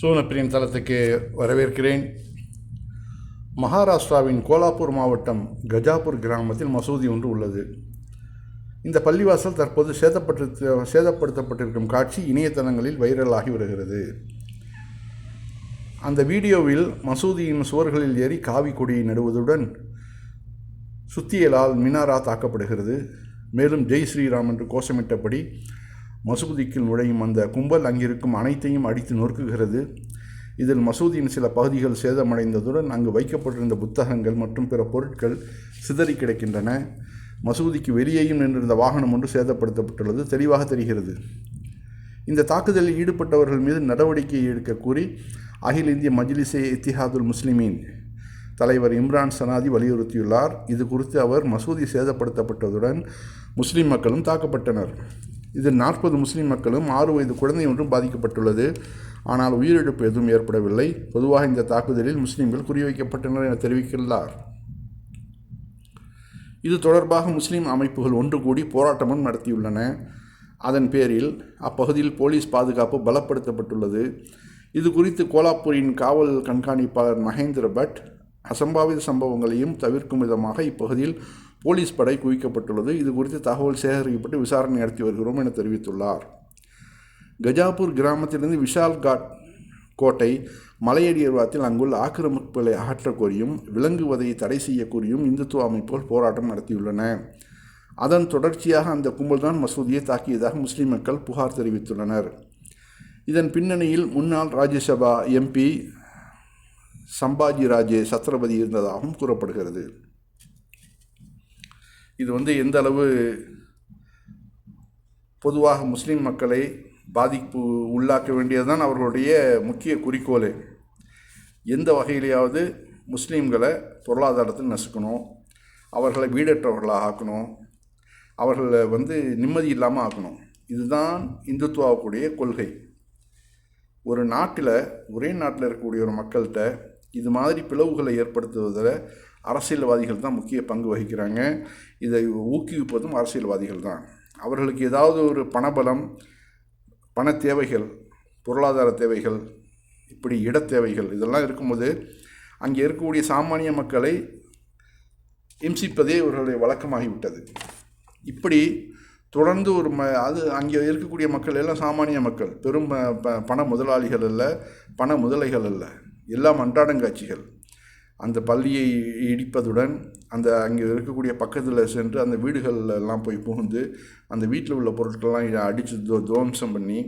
சூனப்பிரியன் தளத்துக்கு வரவேற்கிறேன். மகாராஷ்டிராவின் கோலாப்பூர் மாவட்டம் கஜாப்பூர் கிராமத்தில் மசூதி ஒன்று உள்ளது. இந்த பள்ளிவாசல் தற்போது சேதப்பட்டு சேதப்படுத்தப்பட்டிருக்கும் காட்சி இணையதளங்களில் வைரலாகி வருகிறது. அந்த வீடியோவில் மசூதியின் சுவர்களில் ஏறி காவி கொடியை நடுவதுடன் சுத்தியலால் மினாரா தாக்கப்படுகிறது. மேலும் ஜெய் ஸ்ரீராம் என்று கோஷமிட்டபடி மசூதிக்குள் நுழையும் அந்த கும்பல் அங்கிருக்கும் அனைத்தையும் அடித்து நொறுக்குகிறது. இதில் மசூதியின் சில பகுதிகள் சேதமடைந்ததுடன் அங்கு வைக்கப்பட்டிருந்த புத்தகங்கள் மற்றும் பிற பொருட்கள் சிதறி கிடக்கின்றன. மசூதிக்கு வெளியேயும் நின்றிருந்த வாகனம் ஒன்று சேதப்படுத்தப்பட்டுள்ளது. தெளிவாக தெரிகிறது. இந்த தாக்குதலில் ஈடுபட்டவர்கள் மீது நடவடிக்கை எடுக்க கூறி அகில இந்திய மஜ்லிசே இத்திஹாதுல் முஸ்லிமீன் தலைவர் இம்ரான் சனாதி வலியுறுத்தியுள்ளார். இது குறித்து அவர் மசூதி சேதப்படுத்தப்பட்டதுடன் முஸ்லிம் மக்களும் தாக்கப்பட்டனர். இதில் நாற்பது முஸ்லிம் மக்களும் ஆறு வயது குழந்தை ஒன்றும் பாதிக்கப்பட்டுள்ளது. ஆனால் உயிரிழப்பு எதுவும் ஏற்படவில்லை. பொதுவாக இந்த தாக்குதலில் முஸ்லிம்கள் குறிவைக்கப்பட்டனர் என தெரிவித்துள்ளார் இது தொடர்பாக முஸ்லீம் அமைப்புகள் ஒன்று கூடி போராட்டமும் நடத்தியுள்ளன. அதன் பேரில் அப்பகுதியில் போலீஸ் பாதுகாப்பு பலப்படுத்தப்பட்டுள்ளது. இது குறித்து கோலாப்பூரின் காவல் கண்காணிப்பாளர் மகேந்திர பட் அசம்பாவித சம்பவங்களையும் தவிர்க்கும் விதமாக இப்பகுதியில் போலீஸ் படை குவிக்கப்பட்டுள்ளது. இது குறித்து தகவல் சேகரிக்கப்பட்டு விசாரணை நடத்தி வருகிறோம் என தெரிவித்துள்ளார். கஜாப்பூர் கிராமத்திலிருந்து விஷால் காட் கோட்டை மலையடியர்வாத்தில் அங்குள்ள ஆக்கிரமிப்புகளை அகற்றக் கோரியும் விலங்குவதை தடை செய்ய கோரியும் இந்துத்துவ அமைப்புகள் போராட்டம் நடத்தியுள்ளன. அதன் தொடர்ச்சியாக அந்த கும்பல்தான் மசூதியை தாக்கியதாக முஸ்லீம் மக்கள் புகார் தெரிவித்துள்ளனர். இதன் பின்னணியில் முன்னாள் ராஜ்யசபா எம்பி சம்பாஜி ராஜே சத்ரபதி இருந்ததாகவும் கூறப்படுகிறது. இது வந்து எந்த அளவு பொதுவாக முஸ்லீம் மக்களை பாதிப்பு உள்ளாக்க வேண்டியதுதான் அவர்களுடைய முக்கிய குறிக்கோளே. எந்த வகையிலையாவது முஸ்லீம்களை பொருளாதாரத்தில் நசுக்கணும் அவர்களை வீடற்றவர்களாக ஆக்கணும் அவர்களை வந்து நிம்மதி இல்லாமல் ஆக்கணும். இதுதான் இந்துத்துவாவுக்குடைய கொள்கை. ஒரு நாட்டில் ஒரே நாட்டில் இருக்கக்கூடிய ஒரு மக்கள்கிட்ட இது மாதிரி பிளவுகளை ஏற்படுத்துவதில் அரசியல்வாதிகள் தான் முக்கிய பங்கு வகிக்கிறாங்க. இதை ஊக்குவிப்பதும் அரசியல்வாதிகள் தான் அவர்களுக்கு ஏதாவது ஒரு பணபலம் பண தேவைகள் பொருளாதார தேவைகள் இப்படி இட தேவைகள் இதெல்லாம் இருக்கும்போது அங்கே இருக்கக்கூடிய சாமானிய மக்களை இம்சிப்பதே இவர்களுடைய வழக்கமாகிவிட்டது. இப்படி தொடர்ந்து ஒரு ம அது அங்கே இருக்கக்கூடிய மக்கள் எல்லாம் சாமானிய மக்கள். பெரும் ப பண முதலாளிகள் அல்ல பண முதலைகள் அல்ல. எல்லாம் அன்றாடங்காட்சிகள் அந்த பள்ளியை இடிப்பதுடன் அந்த அங்கே இருக்கக்கூடிய பக்கத்தில் சென்று அந்த வீடுகள்லாம் போய் புகுந்து அந்த வீட்டில் உள்ள பொருட்கள்லாம் அடித்து தோ துவம்சம் பண்ணி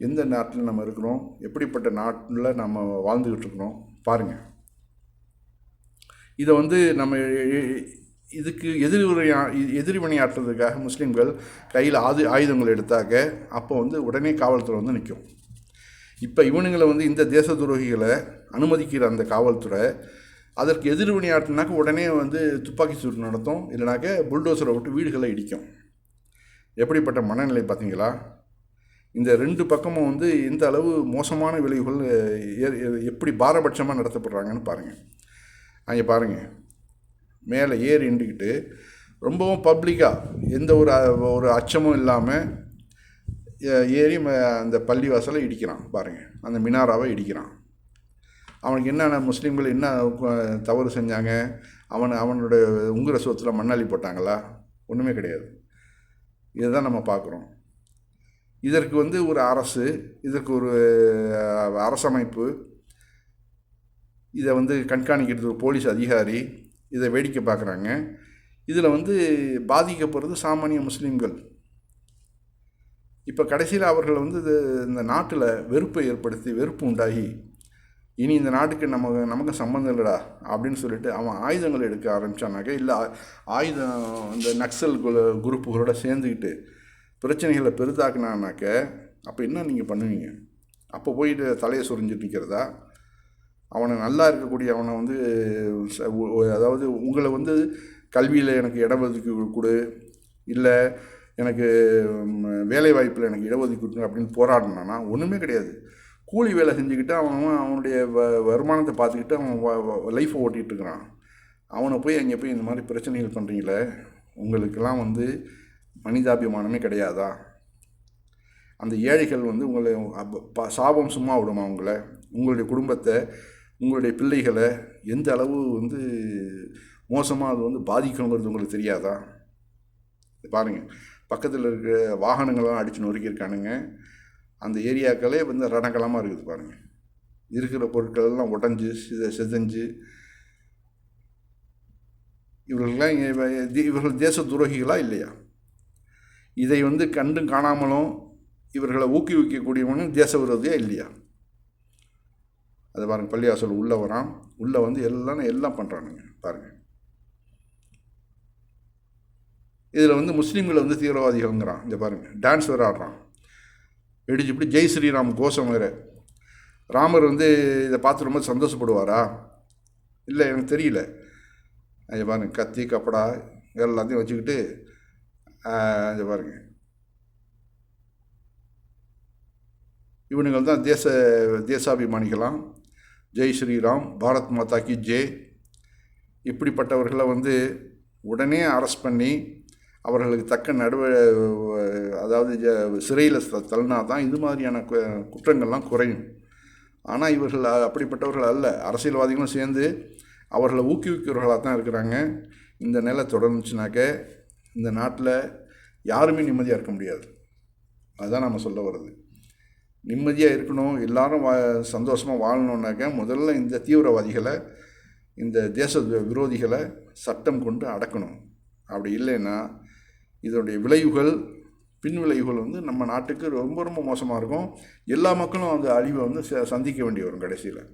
எந்த நாட்டில் நம்ம இருக்கிறோம் எப்படிப்பட்ட நாட்டில் நம்ம வாழ்ந்துக்கிட்டு இருக்கிறோம் பாருங்கள் இதை வந்து நம்ம இதுக்கு எதிர்வினை எதிர்வினையாற்றுறதுக்காக முஸ்லீம்கள் கையில் ஆது ஆயுதங்கள் எடுத்தாக்க அப்போ வந்து உடனே காவல்துறை வந்து நிற்கும் இப்போ இவனுங்களை வந்து இந்த தேச துரோகிகளை அனுமதிக்கிற அந்த காவல்துறை அதற்கு எதிர்வினையாற்றினாக்க உடனே வந்து துப்பாக்கி சூடு நடத்தும். இல்லைனாக்க புல்டோசரை விட்டு வீடுகளை இடிக்கும். எப்படிப்பட்ட மனநிலை பார்த்தீங்களா? இந்த ரெண்டு பக்கமும் வந்து எந்த அளவு மோசமான விளைவுகள் எப்படி பாரபட்சமாக நடத்தப்படுறாங்கன்னு பாருங்கள் அங்கே பாருங்கள் மேலே ஏறி நின்றுக்கிட்டு ரொம்பவும் பப்ளிக்காக எந்த ஒரு ஒரு அச்சமும் இல்லாமல் ஏறி அந்த பள்ளிவாசலை இடிக்கிறான். பாருங்கள் அந்த மினாராவை இடிக்கிறான். அவனுக்கு என்னென்ன முஸ்லீம்கள் என்ன தவறு செஞ்சாங்க அவன் அவனோட உங்குர சொத்தில் மண்ணாளி போட்டாங்களா? ஒன்றுமே கிடையாது. இதை தான் நம்ம பார்க்குறோம் இதற்கு வந்து ஒரு அரசு இதற்கு ஒரு அரசமைப்பு இதை வந்து கண்காணிக்கிறது ஒரு போலீஸ் அதிகாரி இதை வேடிக்கை பார்க்குறாங்க இதில் வந்து பாதிக்கப்படுறது சாமானிய முஸ்லீம்கள். இப்போ கடைசியில் அவர்கள் வந்து இது இந்த நாட்டில் வெறுப்பை ஏற்படுத்தி வெறுப்பு உண்டாகி இனி இந்த நாட்டுக்கு நம்ம நமக்கு சம்மந்தம் இல்லைடா அப்படின்னு சொல்லிட்டு அவன் ஆயுதங்கள் எடுக்க ஆரம்பித்தானாக்க இல்லை ஆயுதம் இந்த நக்சல் குரூப்புகளோட சேர்ந்துக்கிட்டு பிரச்சனைகளை பெரிதாக்குனானாக்க அப்போ என்ன நீங்கள் பண்ணுவீங்க? அப்போ போயிட்டு தலையை சொரிஞ்சிட்டு நிற்கிறதா அவனை நல்லா இருக்கக்கூடிய அவனை வந்து அதாவது உங்களை வந்து கல்வியில் எனக்கு இடஒதுக்கீடு கொடு இல்லை எனக்கு வேலை வாய்ப்பில் எனக்கு இடஒதுக்கீடு அப்படின்னு போராடினானா ஒன்றுமே கிடையாது. கூலி வேலை செஞ்சுக்கிட்டு அவன் அவனுடைய வ வருமானத்தை பார்த்துக்கிட்டு அவன் லைஃப்பை ஓட்டிகிட்டு இருக்கிறான். அவனை போய் அங்கே போய் இந்த மாதிரி பிரச்சனைகள் பண்ணுறீங்களே உங்களுக்கெல்லாம் வந்து மனிதாபிமானமே கிடையாதா? அந்த ஏழைகள் வந்து உங்களை சாபம் சும்மா விடுமா உங்களை? உங்களுடைய குடும்பத்தை உங்களுடைய பிள்ளைகளை எந்த அளவு வந்து மோசமாக அது வந்து பாதிக்கணுங்கிறது உங்களுக்கு தெரியாதா? பாருங்கள் பக்கத்தில் இருக்கிற வாகனங்கள்லாம் அடித்து நொறுக்கியிருக்கானுங்க. அந்த ஏரியாக்களே வந்து ரணக்கலமாக இருக்குது பாருங்கள் இருக்கிற பொருட்கள் எல்லாம் உடஞ்சி சித சிதைஞ்சு இவர்கள்லாம் இவர்கள் தேச துரோகிகளா இல்லையா? இதை வந்து கண்டும் காணாமலும் இவர்களை ஊக்குவிக்கக்கூடியவனும் தேச விரோதியா இல்லையா? அதை பாருங்கள் பள்ளியாசல் உள்ளே வரான். உள்ளே வந்து எல்லாம் எல்லாம் பண்ணுறானுங்க பாருங்கள் இதில் வந்து முஸ்லீம்களை வந்து தீவிரவாதிகள்ங்கிறான். இந்த பாருங்கள் டான்ஸ் வேறு ஆடுறான் வெடிச்சு ஜெய் ஸ்ரீராம் கோஷம் வேறு. ராமர் வந்து இதை பார்த்து ரொம்ப சந்தோஷப்படுவாரா? இல்லை எனக்கு தெரியல. இதை பாருங்க கத்தி கப்படா எல்லாத்தையும் வச்சுக்கிட்டு ஆஹ், பாருங்க. இவனுங்கள் தான் தேச தேசாபிமானிகளாம். ஜெய் ஸ்ரீராம் பாரத் மாதா கி ஜெய் இப்படிப்பட்டவர்களை வந்து உடனே அரெஸ்ட் பண்ணி அவர்களுக்கு தக்க நடுவ அதாவது ஜ- சிறையில் த- தள்ளினா தான் இது மாதிரியான கு- குற்றங்கள்லாம் குறையும். ஆனால் இவர்கள் அப்படிப்பட்டவர்கள் அல்ல. அரசியல்வாதிகளும் சேர்ந்து அவர்களை ஊக்குவிக்கிறவர்களாக தான் இருக்கிறாங்க. இந்த நிலை தொடர்ந்துச்சுனாக்க இந்த நாட்டில் யாருமே நிம்மதியாக இருக்க முடியாது. அதுதான் நம்ம சொல்ல வர்றது. நிம்மதியாக இருக்கணும் எல்லாரும் வா சந்தோஷமாக வாழணுன்னாக்க முதல்ல இந்த தீவிரவாதிகளை இந்த தேச வி- விரோதிகளை சட்டம் கொண்டு அடக்கணும். அப்படி இல்லைன்னா இதனுடைய விளைவுகள் பின் விளைவுகள் வந்து நம்ம நாட்டுக்கு ரொம்ப ரொம்ப மோசமாக இருக்கும். எல்லா மக்களும் அந்த அழிவை வந்து ச- சந்திக்க வேண்டி வரும் கடைசியில்.